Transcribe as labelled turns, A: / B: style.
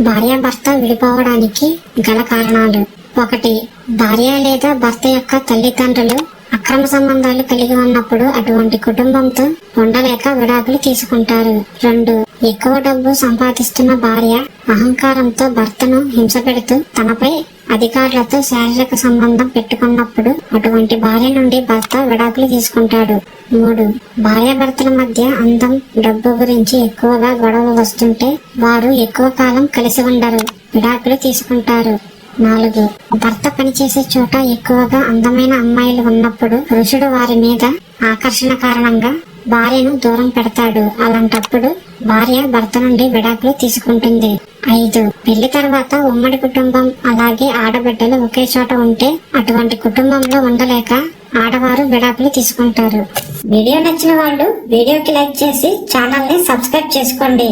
A: భార్యాభర్త విడిపోవడానికి గల కారణాలు. ఒకటి భార్య లేదా భర్త యొక్క తల్లిదండ్రులు అక్రమ సంబంధాలు కలిగి ఉన్నప్పుడు అటువంటి కుటుంబంతో ఉండలేక విడాకులు తీసుకుంటారు. రెండు ఎక్కువ డబ్బు సంపాదిస్తున్న భార్య అహంకారంతో భర్తను హింస పెడుతూ తనపై అధికారులతో శారీరక సంబంధం పెట్టుకున్నప్పుడు అటువంటి భార్య నుండి భర్త విడాకులు తీసుకుంటాడు. మూడు భార్యాభర్తల మధ్య అందం డబ్బు గురించి ఎక్కువగా గొడవ వస్తుంటే వారు ఎక్కువ కాలం కలిసి ఉండరు విడాకులు తీసుకుంటారు. నాలుగు భర్త పనిచేసే చోట ఎక్కువగా అందమైన అమ్మాయిలు ఉన్నప్పుడు పురుషుడు వారి మీద ఆకర్షణ కారణంగా భార్యను దూరం పెడతాడు. అలాంటప్పుడు భార్య భర్త నుండి విడాకులు తీసుకుంటుంది. ఐదు. పెళ్ళి తర్వాత ఉమ్మడి కుటుంబం అలాగే ఆడబిడ్డలు ఒకే చోట ఉంటే అటువంటి కుటుంబంలో ఉండలేక ఆడవారు విడాకులు తీసుకుంటారు. వీడియో నచ్చిన వాళ్ళు వీడియోకి లైక్ చేసి ఛానల్ని సబ్స్క్రైబ్ చేసుకోండి.